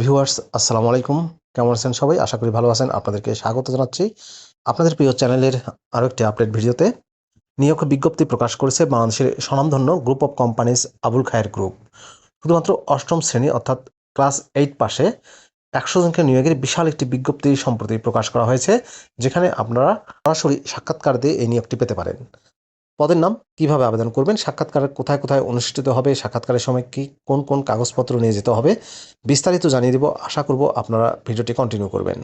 Viewers, আসসালামু আলাইকুম। কেমন আছেন সবাই? আশা করি ভালো আছেন। আপনাদেরকে স্বাগত জানাচ্ছি আপনাদের প্রিয় চ্যানেলের আরও একটি আপডেট ভিডিওতে। নিয়োগ বিজ্ঞপ্তি প্রকাশ করেছে বাংলাদেশের স্বনামধন্য group of companies Abul Khair group. শুধুমাত্র অষ্টম শ্রেণি অর্থাৎ ক্লাস এইট পাশে একশো জনকে নিয়োগের বিশাল একটি বিজ্ঞপ্তি সম্প্রতি প্রকাশ করা হয়েছে, যেখানে আপনারা সরাসরি সাক্ষাৎকার দিয়ে এই নিয়োগটি পেতে পারেন। পদের নাম, কীভাবে আবেদন করবেন, সাক্ষাৎকার কোথায় কোথায় অনুষ্ঠিত হবে, সাক্ষাৎকারের সময় কি, কোন কোন কাগজপত্র নিয়ে যেতে হবে, বিস্তারিত জানিয়ে দিব। আশা করব আপনারা ভিডিওটি কন্টিনিউ করবেন।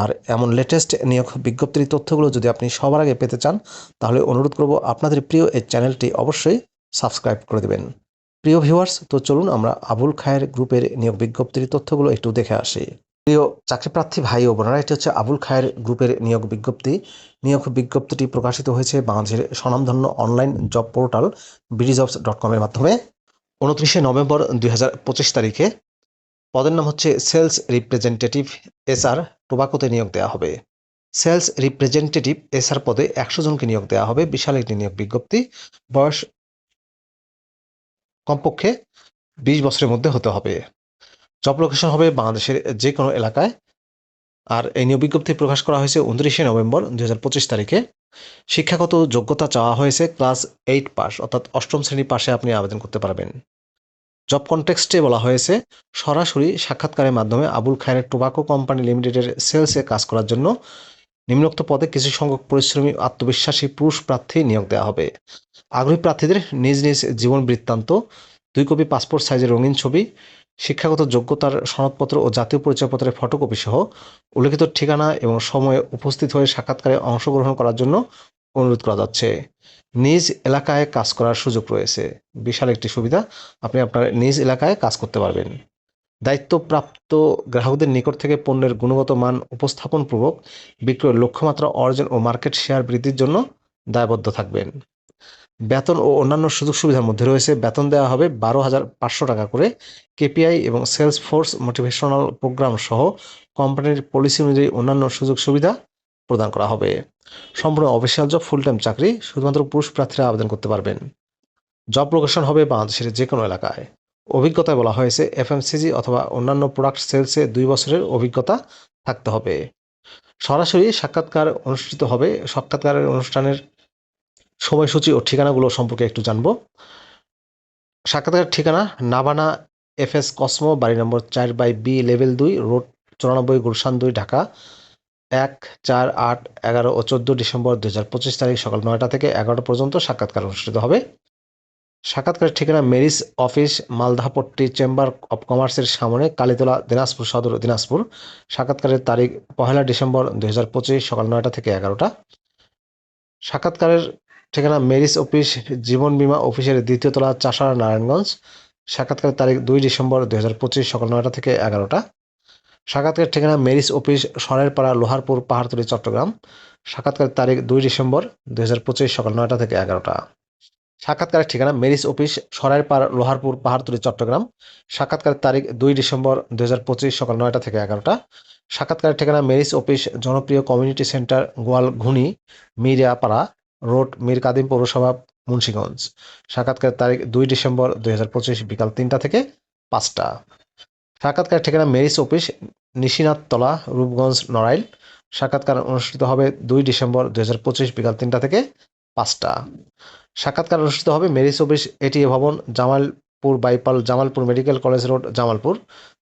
আর এমন লেটেস্ট নিয়োগ বিজ্ঞপ্তির তথ্যগুলো যদি আপনি সবার আগে পেতে চান, তাহলে অনুরোধ করব আপনাদের প্রিয় এই চ্যানেলটি অবশ্যই সাবস্ক্রাইব করে দেবেন। প্রিয় ভিউয়ার্স তো চলুন আমরা আবুল খায়ের গ্রুপের নিয়োগ বিজ্ঞপ্তির তথ্যগুলো একটু দেখে আসি। প্রিয় চাকরিপ্রার্থী ভাই ও বোনেরা, এটি হচ্ছে আবুল খায়ের গ্রুপের নিয়োগ বিজ্ঞপ্তি। নিয়োগ বিজ্ঞপ্তিটি প্রকাশিত হয়েছে বাংলাদেশের স্বনামধন্য online job portal BDJobs dot কমের মাধ্যমে। উনত্রিশে নভেম্বর দুই হাজার পঁচিশ তারিখে। পদের নাম হচ্ছে সেলস রিপ্রেজেন্টেটিভ এসআর টোবাকোতে নিয়োগ দেওয়া হবে। সেলস রিপ্রেজেন্টেটিভ এসআর পদে একশো জনকে নিয়োগ দেওয়া হবে, বিশাল একটি নিয়োগ বিজ্ঞপ্তি। বয়স কমপক্ষে বিশ বছরের মধ্যে হতে হবে। জব লোকেশন হবে বাংলাদেশের যে কোনো এলাকায়। আর এই নিয়োগ বিজ্ঞপ্তি প্রকাশ করা হয়েছে উনত্রিশে নভেম্বর দুই হাজার পঁচিশ তারিখে। শিক্ষাগত যোগ্যতা চাওয়া হয়েছে ক্লাস এইট পাস, অর্থাৎ অষ্টম শ্রেণি পাশে আপনি আবেদন করতে পারবেন। জব কনটেক্সটে বলা হয়েছে, সরাসরি সাক্ষাৎকারের মাধ্যমে আবুল খায়ের টোবাকো কোম্পানি লিমিটেডের সেলসে কাজ করার জন্য নিম্নোক্ত পদে কিছু সংখ্যক পরিশ্রমী, আত্মবিশ্বাসী, পুরুষ প্রার্থী নিয়োগ দেওয়া হবে। আগ্রহী প্রার্থীদের নিজ নিজ জীবন বৃত্তান্ত, দুই কপি পাসপোর্ট সাইজের রঙিন ছবি শিক্ষাগত যোগ্যতার সনদপত্র ও জাতীয় পরিচয়পত্রের ফটোকপি সহ উল্লেখিত ঠিকানা এবং সময়ে উপস্থিত হয়ে সাক্ষাৎকারে অংশগ্রহণ করার জন্য অনুরোধ করা যাচ্ছে। নিজ এলাকায় কাজ করার সুযোগ রয়েছে। বিশাল একটি সুবিধা, আপনি আপনার নিজ এলাকায় কাজ করতে পারবেন। দায়িত্বপ্রাপ্ত গ্রাহকদের নিকট থেকে পণ্যের গুণগত মান উপস্থাপনপূর্বক বিক্রয়ের লক্ষ্যমাত্রা, অর্জন ও মার্কেট শেয়ার বৃদ্ধির জন্য দায়বদ্ধ থাকবেন। বেতন ও অন্যান্য সুযোগ সুবিধার মধ্যে রয়েছে। বেতন দেওয়া হবে বারো হাজার পাঁচশো টাকা করে। কেপিআই এবং সেলস ফোর্স মোটিভেশনাল প্রোগ্রাম সহ কোম্পানির পলিসি অনুযায়ী অন্যান্য সুযোগ সুবিধা প্রদান করা হবে। সম্পূর্ণ অফিসিয়াল জব ফুল টাইম চাকরি শুধুমাত্র পুরুষ প্রার্থীরা আবেদন করতে পারবেন। জব লোকেশন হবে বাংলাদেশের যে কোনো এলাকায়। অভিজ্ঞতায় বলা হয়েছে এফএমসিজি অথবা অন্যান্য প্রোডাক্ট সেলসে দুই বছরের অভিজ্ঞতা থাকতে হবে। সরাসরি সাক্ষাৎকার অনুষ্ঠিত হবে। সাক্ষাৎকারের অনুষ্ঠানের সময়সূচি ও ঠিকানাগুলো সম্পর্কে একটু জানব। সাক্ষাৎকারের ঠিকানা নাভানা এফএস কসমো, বাড়ি নম্বর চার বাই বি, লেভেল দুই, রোড চুরানব্বই, গুলশান দুই, ঢাকা, এক চার আট এগারো ও চোদ্দ ডিসেম্বর দু হাজার পঁচিশ তারিখ সকাল নয়টা থেকে এগারোটা পর্যন্ত সাক্ষাৎকার অনুষ্ঠিত হবে। সাক্ষাৎকারের ঠিকানা Mary's office, Maldapatti chamber of কমার্সের সামনে কালীতলা, দিনাজপুর সদর, দিনাজপুর। সাক্ষাৎকারের তারিখ পহেলা ডিসেম্বর দু হাজার পঁচিশ সকাল নয়টা থেকে এগারোটা। সাক্ষাৎকারের ঠিকানা মেরিস অফিস, জীবন বীমা অফিসের দ্বিতীয় তলা চাষাড়া নারায়ণগঞ্জ। সাক্ষাৎকারের তারিখ দুই ডিসেম্বর দুই হাজার পঁচিশ সকাল নয়টা থেকে এগারোটা। সাক্ষাৎকারের ঠিকানা মেরিস অফিস, সরেরপাড়া, লোহারপুর, পাহাড়তলি, চট্টগ্রাম। সাক্ষাৎকারের তারিখ দুই ডিসেম্বর দুই হাজার পঁচিশ সকাল নয়টা থেকে এগারোটা। সাক্ষাৎকারের ঠিকানা মেরিস অফিস সরাইরপাড় লোহারপুর, পাহাড়তলি, চট্টগ্রাম। সাক্ষাৎকারের তারিখ দুই ডিসেম্বর দুই হাজার পঁচিশ সকাল নয়টা থেকে এগারোটা। সাক্ষাৎকারের ঠিকানা মেরিস অফিস, জনপ্রিয় community centre, Goalghuni Miriapara road, Mir Kadim পৌরসভা, মুন্সীগঞ্জ। সাক্ষাৎকারের তারিখ দুই ডিসেম্বর দুই হাজার পঁচিশ বিকাল তিনটা থেকে পাঁচটা। সাক্ষাৎকার ঠিকানা মেরিস অফিস, নিশিনাথতলা, রূপগঞ্জ, নড়াইল। সাক্ষাৎকার অনুষ্ঠিত হবে দুই ডিসেম্বর দুই বিকাল তিনটা থেকে পাঁচটা। সাক্ষাৎকার অনুষ্ঠিত হবে মেরিস অফিস এটিএ ভবন, Jamalpur বাইপাল, Jamalpur medical college road, Jamalpur.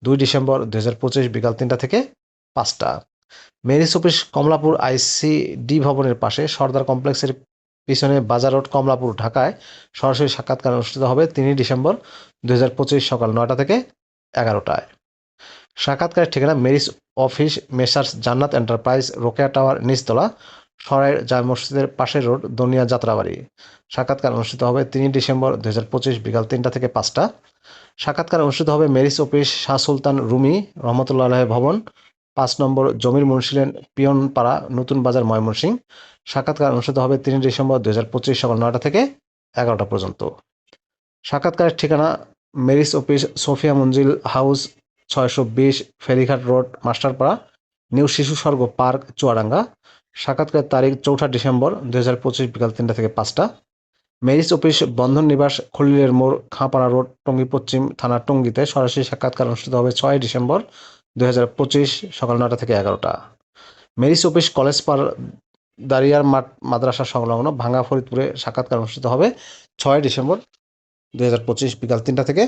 দুই ডিসেম্বর দুই বিকাল তিনটা থেকে পাঁচটা। মেরিস অফিস কমলাপুর আইসিডি ভবনের পাশে সর্দার কমপ্লেক্সের পিছনে বাজার রোড কমলাপুর ঢাকায় সরাসরি সাক্ষাৎকার অনুষ্ঠিত হবে তিনই ডিসেম্বর দুই হাজার পঁচিশ সকাল নয়টা থেকে এগারোটায়। সাক্ষাৎকারের ঠিকানা Mary's office messrs Jannat enterprise Rokeya tower, নিচতলা সরাইয়ের জায় মসজিদের পাশের রোড, দনিয়া যাত্রাবাড়ি। সাক্ষাৎকার অনুষ্ঠিত হবে তিনই ডিসেম্বর দুই হাজার পঁচিশ বিকাল তিনটা থেকে পাঁচটা। সাক্ষাৎকার অনুষ্ঠিত হবে মেরিস অফিস শাহ সুলতান রুমি রহমতুল্লাহ ভবন পাঁচ নম্বর জমির মুন্সিলেন পিয়নপাড়া নতুন বাজার ময়মনসিং। সাক্ষাৎকার অনুষ্ঠিত হবে তিন ডিসেম্বর দুই হাজার পঁচিশ সকাল নয়টা থেকে এগারোটা পর্যন্ত। সাক্ষাৎকারের ঠিকানা Mary's office, Sophia Manzil house, ছয়শো বিশ ফেরিঘাট রোড, মাস্টারপাড়া, নিউ শিশু স্বর্গ পার্ক, চুয়াডাঙ্গা। সাক্ষাৎকারের তারিখ চৌঠা ডিসেম্বর দুই হাজার পঁচিশ বিকাল তিনটা থেকে পাঁচটা। মেরিস অফিস বন্ধন নিবাস খলিলের মোড়, খাঁপাড়া রোড, টঙ্গী পশ্চিম থানা টঙ্গীতে সরাসরি সাক্ষাৎকার অনুষ্ঠিত হবে ছয় ডিসেম্বর দুই সকাল নটা থেকে এগারোটা। মেরিস অফিস কলেজ পার দারিয়ার মাঠ মাদ্রাসা সংলগ্ন ভাঙ্গা ফরিদপুরে সাক্ষাৎকার অনুষ্ঠিত হবে ছয় ডিসেম্বর দুই হাজার পঁচিশ বিকাল তিনটা থেকে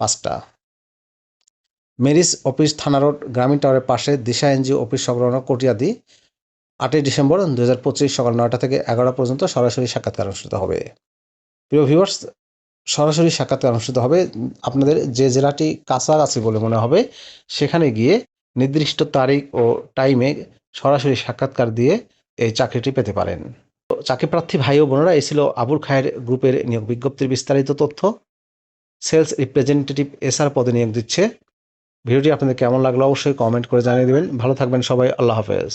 পাঁচটা। মেরিস অফিস থানা রোড গ্রামীণ টাওয়ারের পাশে দিশা এনজিও অফিস সংলগ্ন কটিয়াদি আটই ডিসেম্বর দু হাজার পঁচিশ সকাল নয়টা থেকে এগারোটা পর্যন্ত সরাসরি সাক্ষাৎকার অনুষ্ঠিত হবে। প্রিয় ভিউয়ার্স সরাসরি সাক্ষাৎকার অনুষ্ঠিত হবে। আপনাদের যে জেলাটি কাছাকাছি বলে মনে হবে, সেখানে গিয়ে নির্দিষ্ট তারিখ ও টাইমে সরাসরি সাক্ষাৎকার দিয়ে এই চাকরিটি পেতে পারেন। চাকরি প্রার্থী ভাই ও বোনেরা এই ছিল আবুল খায়ের গ্রুপের নিয়োগ বিজ্ঞপ্তির বিস্তারিত তথ্য। সেলস রিপ্রেজেন্টেটিভ এসআর পদে নিয়োগ দিচ্ছে। ভিডিওটি আপনাদের কেমন লাগল অবশ্যই কমেন্ট করে জানিয়ে দেবেন। ভালো থাকবেন সবাই, আল্লাহ হাফেজ।